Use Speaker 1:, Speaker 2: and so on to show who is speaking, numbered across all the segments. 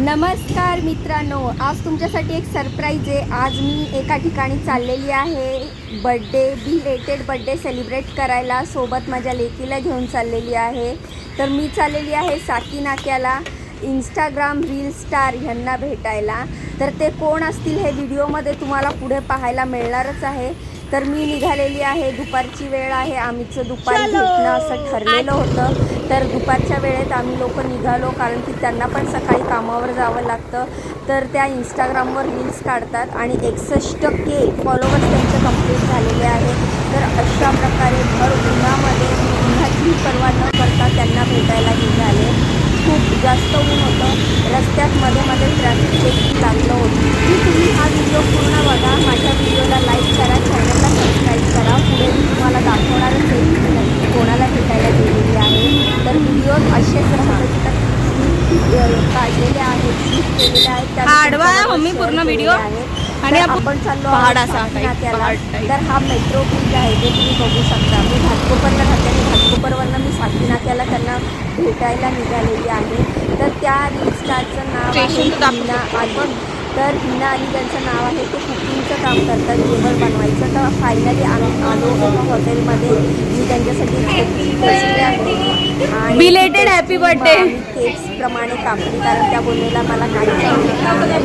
Speaker 1: नमस्कार मित्रांनो आज तुमच्यासाठी एक सरप्राईज आहे. आज मी एका ठिकाणी चाललेली आहे. बड्डे बिलेटेड बड्डे सेलिब्रेट करायला. सोबत माझ्या लेकीला घेऊन चाललेली आहे. तर मी चाललेली आहे साकी नाक्याला इंस्टाग्राम रील स्टार ह्यांना भेटायला. तर ते कोण असतील हे व्हिडिओमध्ये तुम्हाला पुढे पाहायला मिळणारच आहे. तर मी निघालेली आहे. दुपारची वेळ आहे. आम्हीचं दुपारी भेटणं असं ठरलेलं होतं. तर दुपारच्या वेळेत आम्ही लोक निघालो कारण की त्यांना पण सकाळी कामावर जावं लागतं. तर त्या इंस्टाग्रामवर रील्स काढतात आणि एकसष्ट के फॉलोवर्स त्यांचे कंप्लीट झालेले आहेत. तर अशा प्रकारे भर उन्हामध्ये उन्हाची पर्वा न करता त्यांना भेटायला निघाले. खूप जास्त ऊन होतं. रस्त्यात मध्ये मध्ये ट्रॅफिक देखील लागलं होतं की तुम्ही हा व्हिडिओ पूर्ण बघा माझ्या व्हिडिओला लाईक करा चॅनलला सबस्क्राईब करा पुढे मी तुम्हाला दाखवणारच आहे की मी नक्की कोणाला भेटायला गेलेली आहे तर व्हिडिओ असेच राहतात काढलेले आहेत
Speaker 2: आडवा मम्मी, पूर्ण.
Speaker 1: आहेत.
Speaker 2: आणि आपण
Speaker 1: चाललो
Speaker 2: पहाड असा.
Speaker 1: तर हा मेट्रो ब्रिज आहे जे तुम्ही बघू शकता मी घाटकोपरला राहते आणि घाटकोपरवरनं मी साकी नाक्याला त्यांना भेटायला निघालेली आहे तर त्या स्टारचं नाव आहे अली तर हिना अली ज्यांचं नाव आहे ते कुकिंगचं काम करतात जेवण बनवायचं तर फायनली आम्ही आलो एका हॉटेलमध्ये मी त्यांच्यासाठी आणि टेस्टी
Speaker 2: birthday.
Speaker 1: आम्ही केक्स प्रमाणे कापली कारण त्या बोललेला मला नाही. म्हणजे.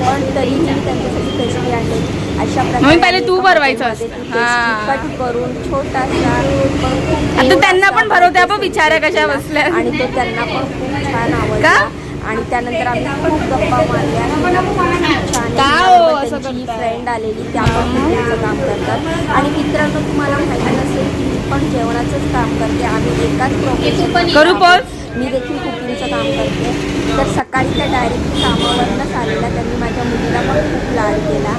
Speaker 1: पण तरी मी त्यांच्यासाठी पेस्ट्री आणली अशा
Speaker 2: पहिले तू भरवायचं हा.
Speaker 1: कट करून छोटासा
Speaker 2: आता त्यांना पण भरवते आपण
Speaker 1: celebrate
Speaker 2: कशा. बसल्या.
Speaker 1: आणि तो त्यांना पण खूप छान आवडला? आणि त्यानंतर आम्ही खूप गप्पा मारल्या. खूप छान
Speaker 2: का हो?
Speaker 1: फ्रेंड आलेली त्या पण कुकिंगचं काम करतात. आणि मित्रांनो तुम्हाला माहिती नसेल की मी पण जेवणाचंच काम करते. आम्ही एकाच प्रोफेशन
Speaker 2: करू pause?
Speaker 1: मी देखील कुकिंगचं काम करते. तर सकाळी त्या डायरेक्टली कामावरनंच आलेल्या त्यांनी माझ्या मुलीला पण खूप लाड केला.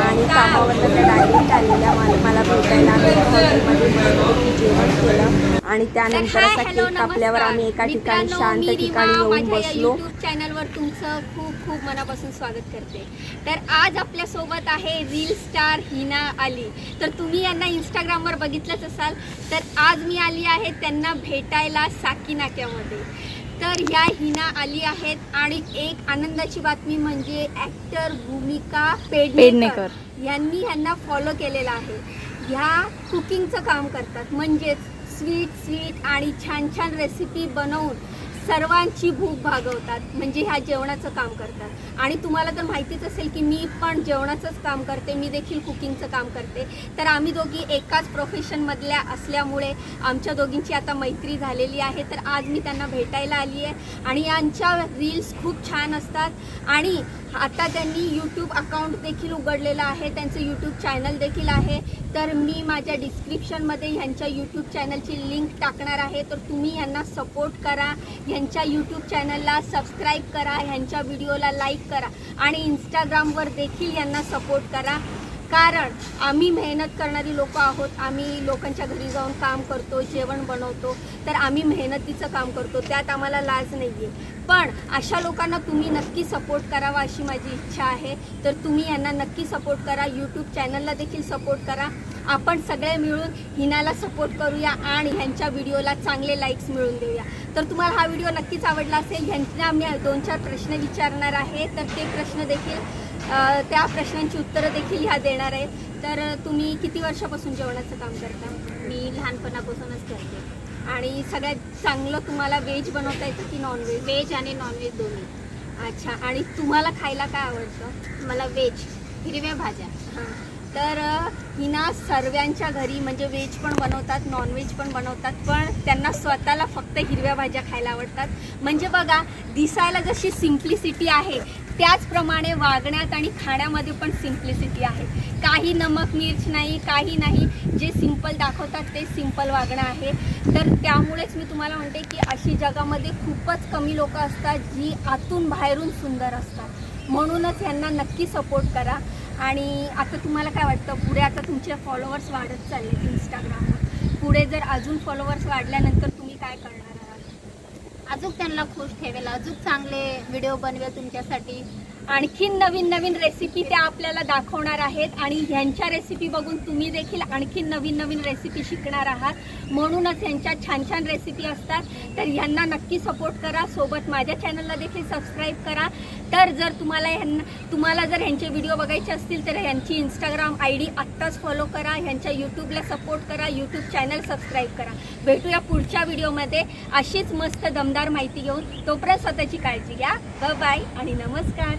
Speaker 1: आणि कामावरनं त्या डायरेक्ट आलेल्या मला मला भेटायला आम्ही हॉटेलमध्ये मस्तपैकी जेवण केलं. आणि त्यानंतर असा केक कापल्यावर आम्ही एका ठिकाणी शांत ठिकाणी येऊन बसलो.
Speaker 3: युट्यूब चॅनलवर तुमचं खूप खूप मनापासून स्वागत करते. तर आज आपल्यासोबत आहे रील स्टार हिना आली तर तुम्ही यांना इंस्टाग्रामवर बघितलंच असाल. तर आज मी आली आहे त्यांना भेटायला साकी नाक्यामध्ये तर ह्या हिना आली आहेत आणि एक आनंदाची बातमी म्हणजे ऍक्टर भूमिका पेडणेकर.
Speaker 2: पेडणेकर.
Speaker 3: यांनी ह्यांना फॉलो केलेला आहे. ह्या कुकिंगचं काम करतात. म्हणजेच स्वीट स्वीट आणि छान छान रेसिपी बनवून सर्वांची भूक भागवतात म्हणजे ह्या जेवणाचं काम करतात. आणि तुम्हाला तर माहितीच असेल की मी पण जेवणाचंच काम करते मी देखील कुकिंगचं काम करते. तर आम्ही दोघी एकाच प्रोफेशनमधल्या असल्यामुळे आमच्या दोघींची आता मैत्री झालेली आहे. तर आज मी त्यांना भेटायला आली आहे आणि यांच्या रील्स खूप छान असतात. आणि आता त्यांनी यूट्यूब अकाउंट देखील उघडलेलं आहे त्यांचं यूट्यूब चॅनल देखील आहे. तर मी माझ्या डिस्क्रिप्शनमध्ये ह्यांच्या यूट्यूब चॅनलची लिंक टाकणार आहे. तर तुम्ही यांना सपोर्ट करा ह्यांच्या यूट्यूब चॅनलला सबस्क्राईब करा ह्यांच्या व्हिडिओला लाईक करा आणि इंस्टाग्रामवर देखील यांना सपोर्ट करा. कारण आम्ही मेहनत करणारी लोक आहोत. आम्ही लोकांच्या घरी जाऊन काम करतो जेवण बनवतो. तर आम्ही मेहनतीचं काम करतो. त्यात आम्हाला लाज नाही आहे पण अशा लोकांना तुम्ही नक्की सपोर्ट करावा अशी माझी इच्छा आहे. तर तुम्ही यांना नक्की सपोर्ट करा. यूट्यूब चॅनलला देखील सपोर्ट करा. आपण सगळे मिळून हिनाला सपोर्ट करूया आणि ह्यांच्या व्हिडिओला चांगले लाईक्स मिळून देऊया. तर तुम्हाला हा व्हिडिओ नक्कीच आवडला असेल. ह्यांना मी दोन चार प्रश्न विचारणार आहे. तर ते प्रश्न देखील त्या प्रश्नांची उत्तरं देखील ह्या देणार आहे तर तुम्ही किती वर्षापासून जेवणाचं काम करता?
Speaker 4: मी लहानपणापासूनच करते.
Speaker 3: आणि सगळ्यात चांगलं तुम्हाला व्हेज बनवता येतं की नॉनव्हेज
Speaker 4: व्हेज आणि नॉनव्हेज दोन्ही.
Speaker 3: अच्छा आणि तुम्हाला खायला काय आवडतं?
Speaker 4: मला व्हेज हिरव्या भाज्या.
Speaker 3: हां. तर हिना सर्वांच्या घरी म्हणजे व्हेज पण बनवतात नॉनव्हेज पण बनवतात पण त्यांना स्वतःला फक्त हिरव्या भाज्या खायला आवडतात. म्हणजे बघा दिसायला जशी सिम्प्लिसिटी आहे त्याचप्रमाणे वागण्यात आणि खाण्यामध्ये पण सिम्प्लिसिटी आहे. काही नमक मिर्च नाही काही नाही. जे सिंपल दाखवतात ते सिंपल वागणं आहे. तर त्यामुळेच मी तुम्हाला म्हणते की अशी जगामध्ये खूपच कमी लोक असतात जी आतून बाहेरून सुंदर असतात. म्हणूनच यांना नक्की सपोर्ट करा. आणि आता तुम्हाला काय वाटतं? पुढे आता तुमचे फॉलोअर्स वाढत चालले इंस्टाग्रामवर पुढे जर अजून फॉलोअर्स वाढल्यानंतर तुम्ही काय करणार?
Speaker 4: अजून त्यांना खुश ठेवेल. अजून चांगले व्हिडिओ बनवेल तुमच्यासाठी.
Speaker 3: आणखीन नवीन नवीन रेसिपी त्या आपल्याला दाखवणार आहेत आणि ह्यांच्या रेसिपी बघून तुम्ही देखील आणखीन नवीन नवीन रेसिपी शिकणार आहात. म्हणूनच ह्यांच्या छान छान रेसिपी असतात. तर ह्यांना नक्की सपोर्ट करा. सोबत माझ्या चॅनलला देखील सबस्क्राईब करा. तर जर तुम्हाला ह्यांना तुम्हाला जर ह्यांचे व्हिडिओ बघायचे असतील तर ह्यांची इंस्टाग्राम आय डी आत्ताच फॉलो करा. ह्यांच्या यूट्यूबला सपोर्ट करा. यूट्यूब चॅनल सबस्क्राईब करा. भेटूया पुढच्या व्हिडिओमध्ये अशीच मस्त दमदार माहिती घेऊन. तोपर्यंत स्वतःची काळजी घ्या. बाय आणि नमस्कार.